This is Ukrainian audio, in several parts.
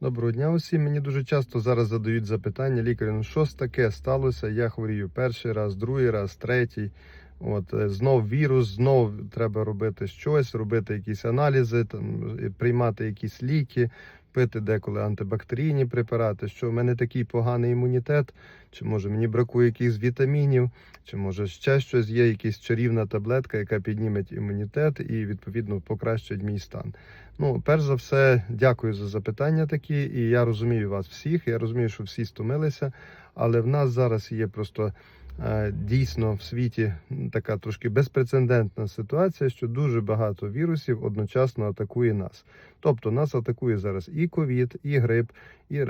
Доброго дня усім. Мені дуже часто зараз задають запитання лікарю, ну що ж таке сталося? Я хворію перший раз, другий раз, третій. От е, знов вірус, знов треба робити щось, робити якісь аналізи, там приймати якісь ліки, пити деколи антибактерійні препарати. Що в мене такий поганий імунітет, чи може мені бракує якихось вітамінів, чи може ще щось є, якась чарівна таблетка, яка підніме імунітет і відповідно покращить мій стан. Ну, перш за все, дякую за запитання такі, і я розумію вас всіх. Я розумію, що всі стомилися, але в нас зараз є просто дійсно в світі така трошки безпрецедентна ситуація, що дуже багато вірусів одночасно атакує нас. Тобто нас атакує зараз і ковід, і грип, і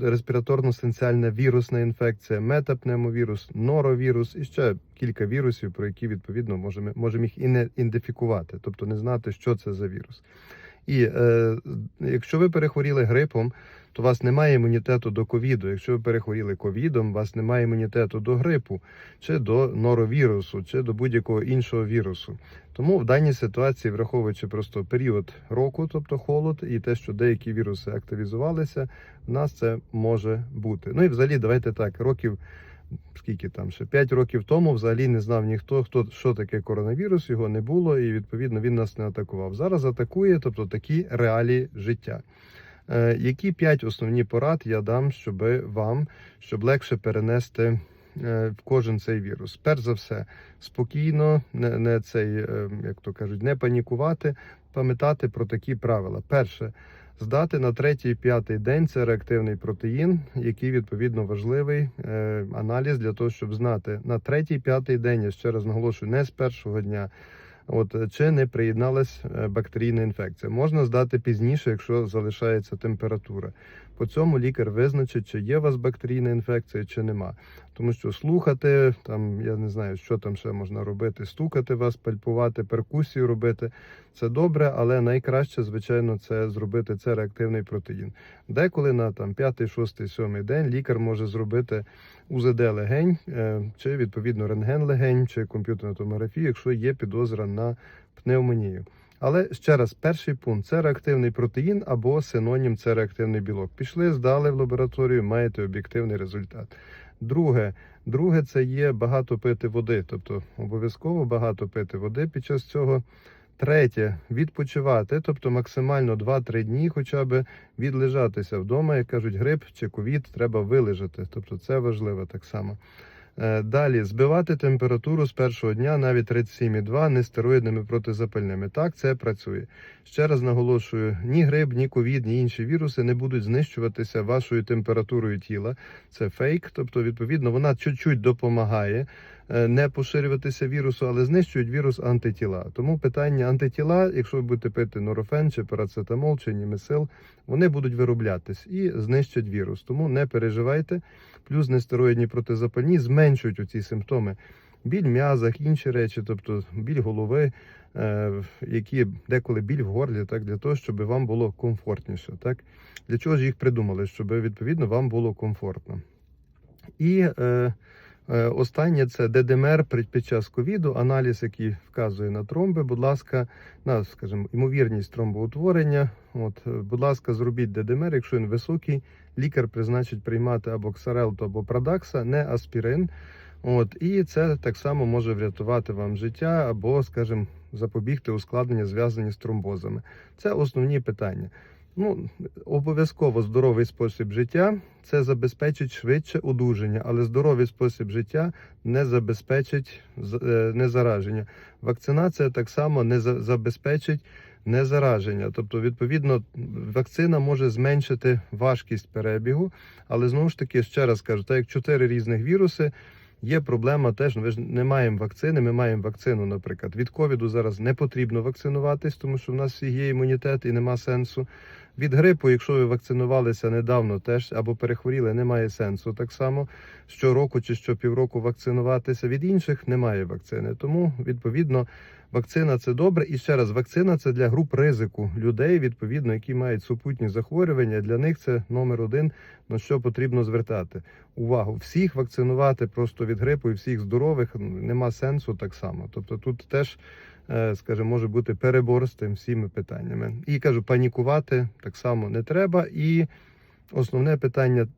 респіраторно-сенціальна вірусна інфекція, метапневмовірус, норовірус і ще кілька вірусів, про які відповідно можемо можемо їх і не ідентифікувати, тобто не знати, що це за вірус. І е, якщо ви перехворіли грипом, то у вас немає імунітету до ковіду. Якщо ви перехворіли ковідом, у вас немає імунітету до грипу, чи до норовірусу, чи до будь-якого іншого вірусу. Тому в даній ситуації, враховуючи просто період року, тобто холод, і те, що деякі віруси активізувалися, в нас це може бути. Ну і взагалі, давайте так, років. Скільки там ще 5 років тому взагалі не знав ніхто, хто що таке коронавірус, його не було, і відповідно він нас не атакував. Зараз атакує, тобто такі реалії життя. Е, які п'ять основні порад я дам, щоб вам, щоб легше перенести е, в кожен цей вірус? Перш за все, спокійно, не, не цей, е, як то кажуть, не панікувати, пам'ятати про такі правила. Перше. Здати на третій п'ятий день це реактивний протеїн, який відповідно важливий аналіз для того, щоб знати на третій п'ятий день. Я ще раз наголошую, не з першого дня. От е, чи не приєдналась е, бактерійна інфекція, можна здати пізніше, якщо залишається температура. По цьому лікар визначить, чи є у вас бактерійна інфекція, чи нема. Тому що слухати, там я не знаю, що там ще можна робити, стукати вас, пальпувати, перкусію робити. Це добре, але найкраще, звичайно, це зробити це реактивний протеїн. Деколи на там п'ятий, шостий, сьомий день лікар може зробити УЗД легень, е, чи відповідно рентген легень, чи комп'ютерну томографію, якщо є підозра на пневмонію. Але ще раз, перший пункт це реактивний протеїн або синонім це реактивний білок. Пішли, здали в лабораторію, маєте об'єктивний результат. Друге, друге, це є багато пити води, тобто обов'язково багато пити води під час цього. Третє відпочивати, тобто максимально 2-3 дні, хоча б відлежатися вдома, як кажуть, грип чи ковід треба вилежати. Тобто це важливо так само. Е, Далі збивати температуру з першого дня навіть 37,2 нестероїдними протизапальними. Так, це працює. Ще раз наголошую: ні гриб, ні ковід, ні інші віруси не будуть знищуватися вашою температурою тіла. Це фейк, тобто, відповідно, вона чуть-чуть допомагає не поширюватися вірусу, але знищують вірус антитіла. Тому питання антитіла, якщо ви будете пити норофен чи парацетамол чи німесил, вони будуть вироблятись і знищать вірус. Тому не переживайте. Плюс нестероїдні протизапальні зменшують оці симптоми. Біль м'язах, інші речі, тобто біль голови, е, які деколи біль в горлі, так для того, щоб вам було комфортніше. Так для чого ж їх придумали? Щоб відповідно вам було комфортно. І е, е, останнє це ДДМР під час ковіду, аналіз, який вказує на тромби. Будь ласка, на скажімо, ймовірність тромбоутворення. От, е, будь ласка, зробіть ДДМР, якщо він високий, лікар призначить приймати або ксарелту, або продакса, не аспірин. От, і це так само може врятувати вам життя або, скажімо, запобігти ускладнення, зв'язані з тромбозами. Це основні питання. Ну, обов'язково здоровий спосіб життя це забезпечить швидше одужання, але здоровий спосіб життя не забезпечить е, незараження. Вакцинація так само не за- забезпечить незараження. Тобто, відповідно, вакцина може зменшити важкість перебігу, але знову ж таки, ще раз кажу, так як чотири різних віруси. Є проблема теж, ну, ви ж не маємо вакцини. Ми маємо вакцину, наприклад. Від ковіду зараз не потрібно вакцинуватись, тому що в нас є імунітет і нема сенсу. Від грипу, якщо ви вакцинувалися недавно, теж або перехворіли, немає сенсу так само щороку чи щопівроку вакцинуватися. Від інших немає вакцини. Тому відповідно вакцина це добре. І ще раз, вакцина це для груп ризику людей, відповідно, які мають супутні захворювання. Для них це номер один, на що потрібно звертати увагу. Всіх вакцинувати просто від грипу і всіх здорових нема сенсу так само. Тобто тут теж скажімо, може бути перебор з тим всіми питаннями. І кажу, панікувати так само не треба. І основне питання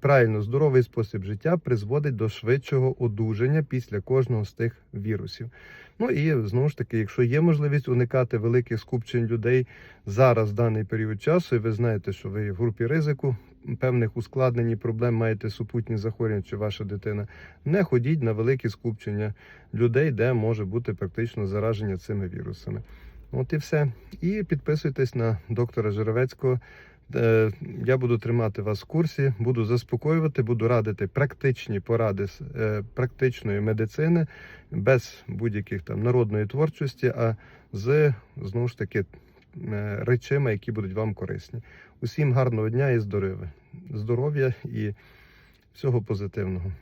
правильно здоровий спосіб життя призводить до швидшого одужання після кожного з тих вірусів. Ну і знову ж таки, якщо є можливість уникати великих скупчень людей зараз, в даний період часу, і ви знаєте, що ви в групі ризику певних ускладнень і проблем маєте супутні захворювання чи ваша дитина, не ходіть на великі скупчення людей, де може бути практично зараження цими вірусами. От і все. І підписуйтесь на доктора Жировецького. Е, Я буду тримати вас в курсі, буду заспокоювати, буду радити практичні поради з е, практичної медицини без будь-яких там народної творчості, а з знову ж таки речами, які будуть вам корисні. Усім гарного дня і здоров'я, здоров'я і всього позитивного.